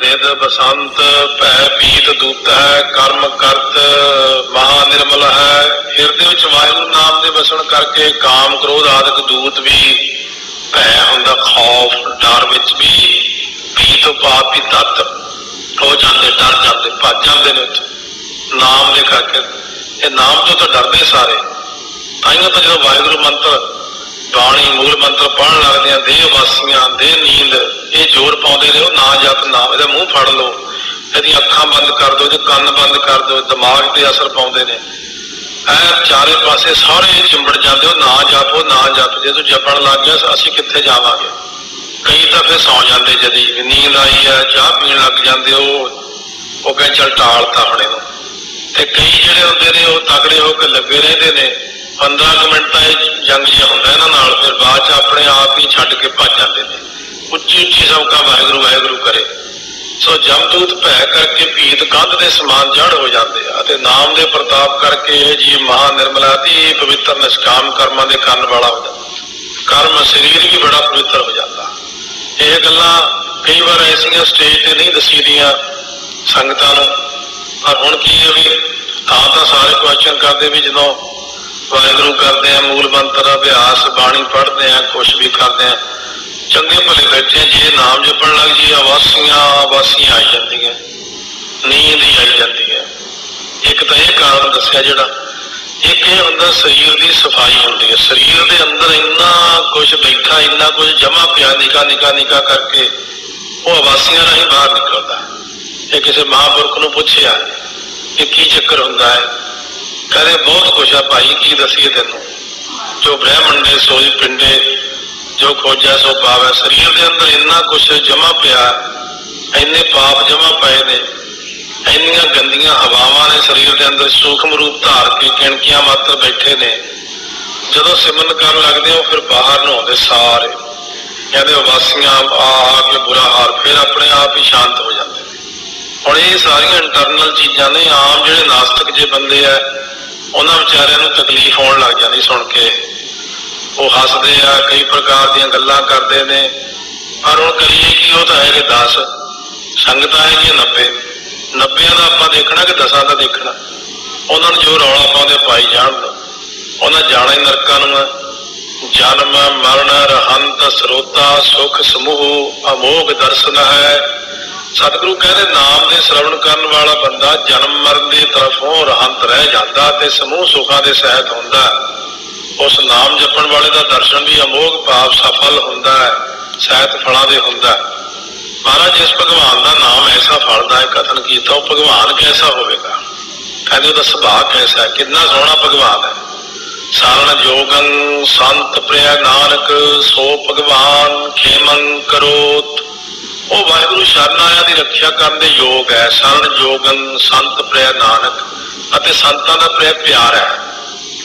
ਰਿਦ ਬਸੰਤ ਭੈ ਪੀਤ ਦੂਤ ਹੈ ਕਰਮ ਕਰਤ ਮਹਾ ਨਿਰਮਲ ਹੈ। ਹਿਰਦੇ ਵਿੱਚ ਵਾਹਿਗੁਰੂ ਨਾਮ ਦੇ ਵਸਣ ਕਰਕੇ ਕਾਮ ਕ੍ਰੋਧ ਆਦਿਕ ਦੂਤ ਵੀ ਭੈ ਹੁੰਦਾ, ਖੌਫ, ਡਰ ਵਿੱਚ ਵੀ ਪੀਤ ਪਾਪ ਵੀ ਤਤ ਹੋ ਜਾਂਦੇ, ਡਰ ਜਾਂਦੇ, ਭੱਜ ਜਾਂਦੇ ਨੇ ਨਾਮ ਦੇ ਕਰਕੇ। ਇਹ ਨਾਮ ਤੋਂ ਤਾਂ ਡਰਦੇ ਸਾਰੇ। ਤਾਈਓ ਤਾਂ ਜਦੋਂ ਵਾਹਿਗੁਰੂ ਮੰਤਰ, ਬਾਣੀ, ਮੂਲ ਮੰਤਰ ਪੜਨ ਲੱਗਦੇ ਆ ਦੇਹ ਵਾਸੀਆਂ ਦੇਹ ਨੀਂਦ ਨੇ, ਉਹ ਨਾ ਜਪ ਨਾਮ ਇਹਦਾ ਮੂੰਹ ਫੜ ਲਓ। ਇਹਦੀਆਂ ਅੱਖਾਂ ਬੰਦ ਕਰ ਦਿਓ ਇਹਦੇ ਕੰਨ ਬੰਦ ਕਰ ਦਿਓ, ਦਿਮਾਗ ਤੇ ਅਸਰ ਪਾਉਂਦੇ ਨੇ। ਐ ਚਾਰੇ ਪਾਸੇ ਸਾਰੇ ਚਿੰਬੜ ਜਾਂਦੇ ਹੋ ਨਾ ਜਪੋ ਨਾ ਜਪ ਜੇ ਤੂੰ ਜਪਣ ਲੱਗ ਗਿਆ, ਅਸੀਂ ਕਿੱਥੇ ਜਾਵਾਂਗੇ? ਕਈ ਤਾਂ ਫਿਰ ਸੌ ਜਾਂਦੇ ਜਦੀ। ਨੀਂਦ ਆਈ ਹੈ ਚਾਹ ਪੀਣ ਲੱਗ ਜਾਂਦੇ ਉਹ। ਉਹ ਕਹਿੰਦੇ, ਚਲ ਟਾਲਤਾ ਹੁਣ ਨੂੰ। ਤੇ ਕਈ ਜਿਹੜੇ ਹੁੰਦੇ ਨੇ, ਉਹ ਤਕੜੇ ਹੋ ਕੇ ਲੱਗੇ ਰਹਿੰਦੇ ਨੇ। 15 ਕੁ ਮਿੰਟ ਤਾਂ ਇਹ ਜੰਗ ਜਿਹਾ ਹੁੰਦਾ, ਇਹਨਾਂ ਨਾਲ ਫਿਰ ਬਾਅਦ ਚ ਆਪਣੇ ਆਪ ਹੀ ਛੱਡ ਕੇ ਭੱਜ ਜਾਂਦੇ ਨੇ। ਉੱਚੀ ਉੱਚੀ ਸੌਕਾ ਵਾਹਿਗੁਰੂ ਵਾਹਿਗੁਰੂ ਕਰੇ। ਸੋ ਜਮਦੂਤ ਭੈ ਕਰਕੇ ਭੀਤ ਕੰਧ ਦੇ ਸਮਾਨ ਜੜ ਹੋ ਜਾਂਦੇ ਆ ਤੇ ਨਾਮ ਦੇ ਪ੍ਰਤਾਪ ਕਰਕੇ ਇਹ ਜੀ ਮਹਾ ਨਿਰਮਲਾ ਦੀ ਪਵਿੱਤਰ ਨਿਸ਼ਕਾਮ ਕਰਮਾਂ ਦੇ ਕਰਨ ਵਾਲਾ ਹੋ ਜਾਂਦਾ। ਕਰਮ ਸਰੀਰ ਵੀ ਬੜਾ ਪਵਿੱਤਰ ਹੋ ਜਾਂਦਾ। ਇਹ ਗੱਲਾਂ ਕਈ ਵਾਰ ਐਸੀਆਂ ਸਟੇਜ ਤੇ ਨਹੀਂ ਦਸੀਦੀਆਂ ਸੰਗਤਾਂ ਨੂੰ। ਪਰ ਹੁਣ ਕੀ ਹੈ ਵੀ ਤਾਂ ਤਾਂ ਸਾਰੇ ਕੁਐਸਚਨ ਕਰਦੇ ਵੀ ਜਦੋਂ ਵਾਹਿਗੁਰੂ ਕਰਦੇ ਆ ਮੂਲ ਮੰਤਰ, ਅਭਿਆਸ, ਬਾਣੀ ਪੜ੍ਹਦੇ ਆ, ਕੁਛ ਵੀ ਕਰਦੇ ਆ ਚੰਗੇ ਭਲੇ ਬੈਠੇ ਜੇ, ਨਾਮ ਜਪਣ ਲੱਗ ਜੀ ਆਵਾਸੀਆਂ ਆਵਾਸੀਆਂ ਆਈ ਜਾਂਦੀਆਂ। ਨੀਂਦ ਹੀ ਆਈ ਜਾਂਦੀ ਹੈ। ਇੱਕ ਤਾਂ ਇਹ ਕਾਰਨ ਦੱਸਿਆ ਜਿਹੜਾ, ਇੱਕ ਇਹ ਹੁੰਦਾ ਸਰੀਰ ਦੀ ਸਫ਼ਾਈ ਹੁੰਦੀ ਹੈ। ਸਰੀਰ ਦੇ ਅੰਦਰ ਇੰਨਾ ਕੁਝ ਬੈਠਾ, ਇੰਨਾ ਕੁਝ ਜਮਾ ਪਿਆ, ਨਿਕਾ ਨਿਕਾ ਨਿਕਾ ਕਰਕੇ ਉਹ ਆਵਾਸੀਆਂ ਰਾਹੀਂ ਬਾਹਰ ਨਿਕਲਦਾ ਇਹ ਕਿਸੇ ਮਹਾਂਪੁਰਖ ਨੂੰ ਪੁੱਛਿਆ ਕਿ ਕੀ ਚੱਕਰ ਹੁੰਦਾ ਹੈ? ਕਹਿੰਦੇ, ਬਹੁਤ ਕੁਛ ਆ ਭਾਈ, ਕੀ ਦਸੀਏ ਤੈਨੂੰ? ਜੋ ਬ੍ਰਹਮੰਡੇ, ਸੋਈ ਪਿੰਡੇ ਜੋ ਖੋਜਿਆ ਸੋ ਪਾਵੈ। ਸਰੀਰ ਦੇ ਅੰਦਰ ਇੰਨਾ ਕੁਛ ਜਮਾ ਪਿਆ, ਇੰਨੇ ਪਾਪ ਜਮਾ ਪਏ ਨੇ, ਇੰਨੀਆਂ ਗੰਦੀਆਂ ਹਵਾਵਾਂ ਨੇ ਸਰੀਰ ਦੇ ਅੰਦਰ, ਸੂਖਮ ਰੂਪ ਧਾਰ ਕੇ ਕਿਣਕੀਆਂ ਮਾਤਰ ਬੈਠੇ ਨੇ। ਜਦੋਂ ਸਿਮਰਨ ਕਰਨ ਲੱਗਦੇ ਹੋ, ਫਿਰ ਬਾਹਰ ਨੂੰ ਆਉਂਦੇ ਸਾਰੇ। ਕਹਿੰਦੇ ਵਾਸੀਆਂ, ਆ ਆ ਕੇ ਬੁਰਾ ਹਾਲ, ਫਿਰ ਆਪਣੇ ਆਪ ਹੀ ਸ਼ਾਂਤ ਹੋ ਜਾਂਦੇ ਨੇ। ਹੁਣ ਇਹ ਸਾਰੀਆਂ ਇੰਟਰਨਲ ਚੀਜ਼ਾਂ ਨੇ, ਆਮ ਜਿਹੜੇ ਨਾਸਤਿਕ ਜੇ ਬੰਦੇ ਆ, ਉਹਨਾਂ ਵਿਚਾਰਿਆਂ ਨੂੰ ਤਕਲੀਫ ਹੋਣ ਲੱਗ ਜਾਂਦੀ ਸੁਣ ਕੇ। ਉਹ ਹੱਸਦੇ ਆ, ਕਈ ਪ੍ਰਕਾਰ ਦੀਆਂ ਗੱਲਾਂ ਕਰਦੇ ਨੇ। ਪਰ ਹੁਣ ਕਰੀਏ ਕੀ ਉਹ ਤਾਂ ਹੈਗੇ 10 ਸੰਗਤਾਂ ਹੈਗੀਆਂ 90 90 ਦਾ ਆਪਾਂ ਦੇਖਣਾ ਕਿ 10 ਦਾ ਦੇਖਣਾ? ਉਹਨਾਂ ਨੂੰ ਜੋ ਰੌਲਾ ਪਾਉਂਦੇ ਪਾਈ ਜਾਣ ਉਹਨਾਂ ਜਾਣਾ ਹੀ ਨਰਕਾਂ ਨੂੰ ਆ। ਜਨਮ, ਮਰਨ, ਰਹੰਤ, ਸਰੋਤਾ, ਸੁਖ, ਸਮੂਹ, ਅਮੋਗ ਦਰਸ਼ਨ ਹੈ। ਸਤਿਗੁਰੂ ਕਹਿੰਦੇ, ਨਾਮ ਦੇ ਸ਼ਰਵਣ ਕਰਨ ਵਾਲਾ ਬੰਦਾ ਜਨਮ, ਮਰਨ ਦੀ ਤਰਫੋਂ ਰਹੰਤ ਰਹਿ ਜਾਂਦਾ ਤੇ ਸਮੂਹ ਸੁਖਾਂ ਦੇ ਸਹਿਤ ਹੁੰਦਾ। ਉਸ ਨਾਮ ਜਪਣ ਵਾਲੇ ਦਾ ਦਰਸ਼ਨ ਵੀ ਅਮੋਗ ਭਾਵ ਸਫਲ ਹੁੰਦਾ ਹੈ, ਸਹਿਤ ਫਲਾਂ ਦੇ ਹੁੰਦਾ ਹੈ। ਮਹਾਰਾਜ ਜਿਸ ਭਗਵਾਨ ਦਾ ਨਾਮ ਐਸਾ ਫਲਦਾ ਹੈ, ਕਥਨ ਕੀਤਾ ਉਹ ਭਗਵਾਨ ਕੈਸਾ ਹੋਵੇਗਾ? ਕਹਿੰਦੇ ਉਹਦਾ ਸੁਭਾਅ ਕੈਸਾ ਕਿੰਨਾ ਸੋਹਣਾ ਭਗਵਾਨ ਹੈ। ਸਾਰਣ ਜੋਗੰ ਸੰਤ ਪ੍ਰਿਆ ਨਾਨਕ, ਸੋ ਭਗਵਾਨ ਖੇਮੰ ਕਰੋਤ। ਉਹ ਵਾਹਿਗੁਰੂ ਸ਼ਰਨ ਆਇਆ ਦੀ ਰੱਖਿਆ ਕਰਨ ਦੇ ਯੋਗ ਹੈ। ਸਰਣ ਜੋਗਨ ਸੰਤ ਪ੍ਰਿਆ ਨਾਨਕ ਅਤੇ ਸੰਤਾਂ ਦਾ ਪ੍ਰਿਆ ਪਿਆਰ ਹੈ।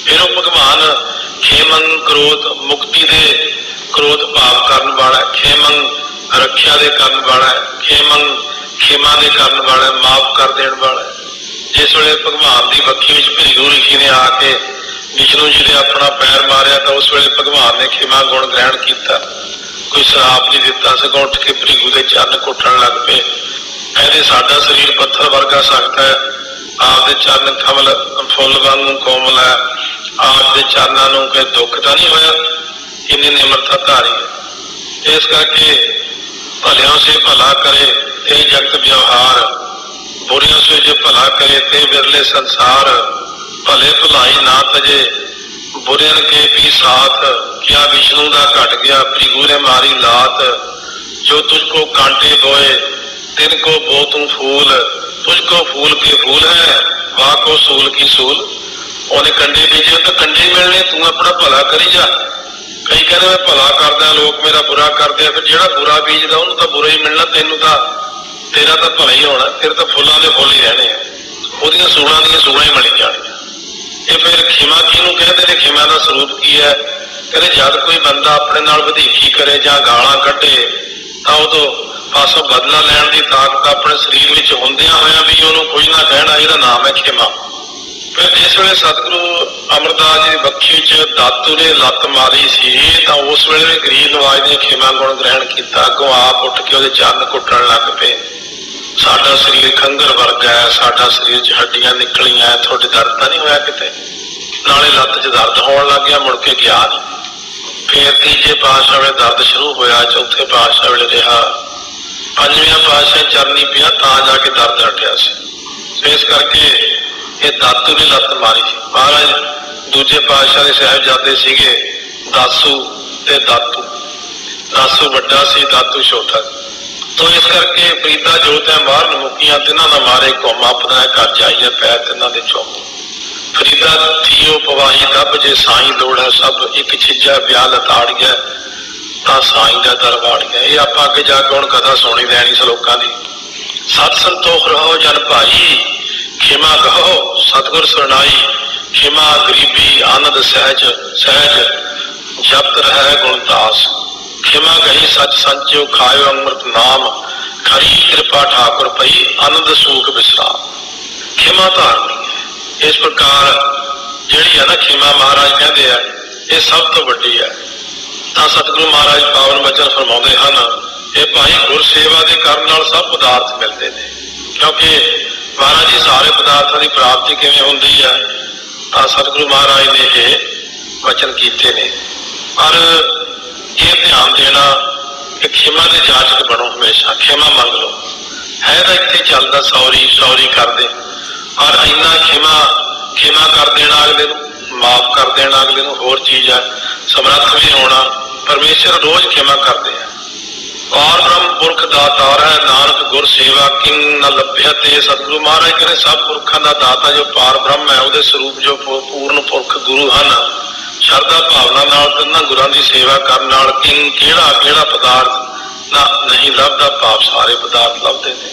ਫਿਰ ਉਹ ਭਗਵਾਨ ਖੇਮੰ ਕ੍ਰੋਧ ਮੁਕਤੀ ਦੇ ਕ੍ਰੋਧ ਭਾਵ ਕਰਨ ਵਾਲਾ ਖੇਮੰ ਰੱਖਿਆ ਦੇ ਕਰਨ ਵਾਲਾ ਖੇਮੰ ਖੇਮਾ ਦੇ ਕਰਨ ਵਾਲਾ ਮਾਫ ਕਰ ਦੇਣ ਵਾਲਾ ਜਿਸ ਵੇਲੇ ਭਗਵਾਨ ਦੀ ਬੱਖੀ ਵਿੱਚ ਭ੍ਰਿਗੂ ਰਿਸ਼ੀ ਨੇ ਆ ਕੇ ਵਿਸ਼ਨੂੰ ਜੀ ਨੇ ਆਪਣਾ ਪੈਰ ਮਾਰਿਆ ਤਾਂ ਉਸ ਵੇਲੇ ਭਗਵਾਨ ਨੇ ਖਿਮਾ ਗੁਣ ਗ੍ਰਹਿਣ ਕੀਤਾ। ਕੋਈ ਸ਼ਰਾਪ ਨਹੀਂ ਦਿੱਤਾ। ਸਗੋਂ ਉੱਠ ਕੇ ਭ੍ਰਿਗੂ ਦੇ ਚਰਨ ਘੁੱਟਣ ਲੱਗ ਪਏ। ਕਹਿੰਦੇ, ਸਾਡਾ ਸਰੀਰ ਪੱਥਰ ਵਰਗਾ ਸਖਤ ਹੈ। ਆਪ ਦੇ ਚਰਨ ਕਮਲ ਫੁੱਲ ਵਾਂਗੂ ਕੋਮਲ ਹੈ। ਆਪ ਦੇ ਚਰਨਾਂ ਨੂੰ ਕੋਈ ਦੁੱਖ ਤਾਂ ਨਹੀਂ ਹੋਇਆ? ਇੰਨੀ ਨਿਮਰਤਾ ਧਾਰੀ ਇਸ ਕਰਕੇ ਭਲਿਆਂ ਸੇ ਭਲਾ ਕਰੇ ਤੇ ਜਗਤ ਵਿਵਹਾਰ। ਬੁਰਿਆਂ ਸੇ ਜੇ ਭਲਾ ਕਰੇ ਤੇ ਵਿਰਲੇ ਸੰਸਾਰ। ਭਲੇ ਭਲਾਈ ਨਾ ਤਜੇ। ਬੁਰਿਆਂ ਕੇ ਵੀ ਸਾਥ। ਕਿਆ ਵਿਸ਼ਨੂੰ ਦਾ ਘਟ ਗਿਆ ਭ੍ਰਿਗੂ ਨੇ ਮਾਰੀ ਲਾਤ। ਜੋ ਤੁਝ ਕੋ ਕਾਂਟੇ ਬੋਏ ਤਿਨ ਕੋ ਬੋ ਤੂੰ ਫੂਲ। ਤੁਝ ਕੋ ਫੂਲ ਕੇ ਫੂਲ ਹੈ? ਵਾ ਕੋ ਸੂਲ ਕੀ ਸੂਲ? ਉਹਨੇ ਕੰਡੇ ਬੀਜੇ ਤਾਂ ਕੰਡੇ ਮਿਲਣੇ, ਤੂੰ ਆਪਣਾ ਭਲਾ ਕਰੀ ਜਾ। ਕਈ ਕਹਿੰਦੇ ਮੈਂ ਭਲਾ ਕਰਦਾ, ਲੋਕ ਮੇਰਾ ਬੁਰਾ ਕਰਦੇ ਆ, ਫਿਰ ਜਿਹੜਾ ਬੁਰਾ ਬੀਜਦਾ, ਉਹਨੂੰ ਤਾਂ ਬੁਰਾ ਹੀ ਮਿਲਣਾ, ਤੈਨੂੰ ਤਾਂ, ਤੇਰਾ ਤਾਂ ਭਲਾ ਹੀ ਹੋਣਾ, ਤੇਰੇ ਤਾਂ ਫੁੱਲਾਂ ਦੇ ਫੁੱਲ ਹੀ ਰਹਿਣੇ ਆ। ਉਹਦੀਆਂ ਸੂਲਾਂ ਦੀਆਂ ਸੂਲਾਂ ਹੀ ਮਿਲ ਜਾਣੀਆਂ ਇਹ ਫਿਰ ਖਿਮਾ ਕਿਹਨੂੰ ਕਹਿੰਦੇ ਨੇ? ਖਿਮਾ ਦਾ ਸਰੂਪ ਕੀ ਹੈ? ਕਹਿੰਦੇ ਜਦ ਕੋਈ ਬੰਦਾ ਆਪਣੇ ਨਾਲ ਵਧੀਕੀ ਕਰੇ ਜਾਂ ਗਾਲਾਂ ਕੱਢੇ, ਤਾਂ ਉਹ ਤੋਂ ਪਾਸੋਂ ਬਦਲਾ ਲੈਣ ਦੀ ਤਾਕਤ ਆਪਣੇ ਸਰੀਰ ਵਿੱਚ ਹੁੰਦਿਆਂ ਹੋਇਆ ਵੀ ਉਹਨੂੰ ਕੁਝ ਨਾ ਕਹਿਣਾ ਇਹਦਾ ਨਾਮ ਹੈ ਖਿਮਾ। ਫਿਰ ਜਿਸ ਵੇਲੇ ਸਤਿਗੁਰੂ ਅਮਰਦਾਸ ਜੀ ਦੀ ਬੱਖੀ 'ਚ ਦਾਤੂ ਨੇ ਲੱਤ ਮਾਰੀ ਸੀ, ਤਾਂ ਉਸ ਵੇਲੇ ਵੀ ਗਰੀਬ ਨਵਾਜ ਨੇ ਖਿਮਾ ਗੁਣ ਗ੍ਰਹਿਣ ਕੀਤਾ। ਅੱਗੋਂ ਆਪ ਉੱਠ ਕੇ ਉਹਦੇ ਚਰਨ ਕੁੱਟਣ ਲੱਗ ਪਏ। ਸਾਡਾ ਸਰੀਰ ਖੰਗਰ ਵਰਗਾ ਹੈ, ਸਾਡਾ ਸਰੀਰ 'ਚ ਹੱਡੀਆਂ ਨਿਕਲੀਆਂ, ਤੁਹਾਡੇ ਦਰਦ ਤਾਂ ਨਹੀਂ ਹੋਇਆ ਕਿਤੇ? ਨਾਲੇ ਲੱਤ 'ਚ ਦਰਦ ਹੋਣ ਲੱਗ ਗਿਆ, ਮੁੜ ਕੇ ਗਿਆ ਨਹੀਂ। ਫਿਰ ਤੀਜੇ ਪਾਤਸ਼ਾਹ ਵੇਲੇ ਦਰਦ ਸ਼ੁਰੂ ਹੋਇਆ, ਚੌਥੇ ਪਾਤਸ਼ਾਹ ਵੇਲੇ ਰਿਹਾ। ਪੰਜਵੀਂ ਪਾਤਸ਼ਾਹ ਚਰਨੀ ਪਿਆ, ਤਾਂ ਜਾ ਕੇ ਦਰਦ ਹਟਿਆ ਸੀ। ਇਸ ਕਰਕੇ ਇਹ ਦਾਤੂ ਨੇ ਲੱਤ ਮਾਰੀ। ਸੀ ਮਹਾਰਾਜ, ਦੂਜੇ ਪਾਤਸ਼ਾਹ ਦੇ ਸਾਹਿਬਜ਼ਾਦੇ ਸੀਗੇ ਦਾਸੂ ਤੇ ਦਾਤੂ। ਦਾਸੂ ਵੱਡਾ ਸੀ, ਦਾਤੂ ਛੋਟਾ। ਤੋ ਇਸ ਕਰਕੇ ਪ੍ਰੀਤਾ ਜੋਤ ਹੈ ਮਾਰਨ ਮੁਕੀਆਂ, ਤਿੰਨਾਂ ਦਾ ਮਾਰੇ ਕੌਮ ਆਪਦਾ ਘਰ ਜਾਈਏ, ਪੈਰ ਤਿੰਨਾਂ ਦੇ ਚੋਂ ਫਰੀਦਾ ਥੀਓ ਪਵਾਹੀ ਦੱਬ, ਜੇ ਸਾਈਂ ਲੋੜ ਹੈ ਸਭ, ਇੱਕ ਛਿੱਜਾ ਵਿਆਹ ਲਤਾੜ ਗਿਆ, ਤਾਂ ਸਾਈਂ ਦਾ ਦਰਬਾੜੀਐ ਇਹ ਆਪਾਂ ਅੱਗੇ ਜਾ ਕੇ ਹੁਣ ਕਥਾ ਸੁਣੀ ਲੈਣੀ ਸ਼ਲੋਕਾਂ ਦੀ। ਸਤ ਸੰਤੋਖ ਰਹੋ ਜਨ ਭਾਈ। ਖਿਮਾ ਕਹੋ, ਸਤਗੁਰ ਸਰਣਾਈ, ਖਿਮਾ ਗਰੀਬੀ, ਆਨੰਦ ਸਹਿਜ ਸਹਿਜ, ਜਪਤ ਰਹਿ ਗੁਣਦਾਸ ਖਿਮਾ ਗਈ ਸਚ ਸੰਚਿਓ ਖਾਇਓ ਅੰਮ੍ਰਿਤ ਨਾਮ, ਖਰੀ ਕਿਰਪਾ ਠਾਕੁਰ ਪਈ ਆਨੰਦ ਸੂਖ ਵਿਸਰਾਮ ਖਿਮਾ ਧਾਰਨੀ ਇਸ ਪ੍ਰਕਾਰ ਜਿਹੜੀ ਹੈ ਨਾ ਖਿਮਾ ਮਹਾਰਾਜ ਕਹਿੰਦੇ ਆ, ਇਹ ਸਭ ਤੋਂ ਵੱਡੀ ਹੈ। ਤਾਂ ਸਤਿਗੁਰੂ ਮਹਾਰਾਜ ਪਾਵਨ ਬਚਨ ਫਰਮਾਉਂਦੇ ਹਨ, ਇਹ ਭਾਈ ਗੁਰ ਸੇਵਾ ਦੇ ਕਰਨ ਨਾਲ ਸਭ ਪਦਾਰਥ ਮਿਲਦੇ ਨੇ, ਕਿਉਂਕਿ ਮਹਾਰਾਜ ਜੀ ਸਾਰੇ ਪਦਾਰਥਾਂ ਦੀ ਪ੍ਰਾਪਤੀ ਕਿਵੇਂ ਹੁੰਦੀ ਹੈ, ਤਾਂ ਸਤਿਗੁਰੂ ਮਹਾਰਾਜ ਨੇ ਇਹ ਵਚਨ ਕੀਤੇ ਨੇ। ਪਰ ਇਹ ਧਿਆਨ ਦੇਣਾ ਕਿ ਖਿਮਾ ਦੇ ਜਾਚਕ ਬਣੋ ਹਮੇਸ਼ਾ, ਖਿਮਾ ਮੰਗ ਲਓ। ਹੈ ਤਾਂ ਇੱਥੇ ਚੱਲਦਾ ਸੌਰੀ ਸੌਰੀ ਕਰਦੇ। ਔਰ ਇੰਨਾ ਖਿਮਾ ਖਿਮਾ ਕਰ ਦੇਣਾ ਅਗਲੇ ਨੂੰ, ਮਾਫ ਕਰ ਦੇਣਾ ਅਗਲੇ ਨੂੰ, ਹੋਰ ਚੀਜ਼ ਹੈ ਸਮਰੱਥ ਵੀ ਹੋਣਾ, ਪਰਮੇਸ਼ਰ ਰੋਜ਼ ਖਿਮਾ ਕਰਦੇ ਆ। ਪਾਰ ਬ੍ਰਹਮ ਪੁਰਖ ਦਾ ਦਾਤਾਰ ਹੈ, ਨਾਨਕ ਗੁਰ ਸੇਵਾ ਕਿੰਗ ਨ ਲੱਭਿਆ ਤੇ ਸਤਿਗੁਰੂ ਮਹਾਰਾਜ ਕਹਿੰਦੇ, ਸਭ ਪੁਰਖਾਂ ਦਾ ਦਾਤਾ ਜੋ ਪਾਰ ਬ੍ਰਹਮ ਹੈ, ਉਹਦੇ ਸਰੂਪ ਜੋ ਪੂਰਨ ਪੁਰਖ ਗੁਰੂ ਹਨ। ਸ਼ਰਧਾ ਭਾਵਨਾ ਨਾਲ ਤਿੰਨਾਂ ਗੁਰਾਂ ਦੀ ਸੇਵਾ ਕਰਨ ਨਾਲ ਕਿੰਗ ਕਿਹੜਾ ਕਿਹੜਾ ਪਦਾਰਥ ਨਾ ਨਹੀਂ ਲੱਭਦਾ, ਪਾਪ ਸਾਰੇ ਪਦਾਰਥ ਲੱਭਦੇ ਨੇ।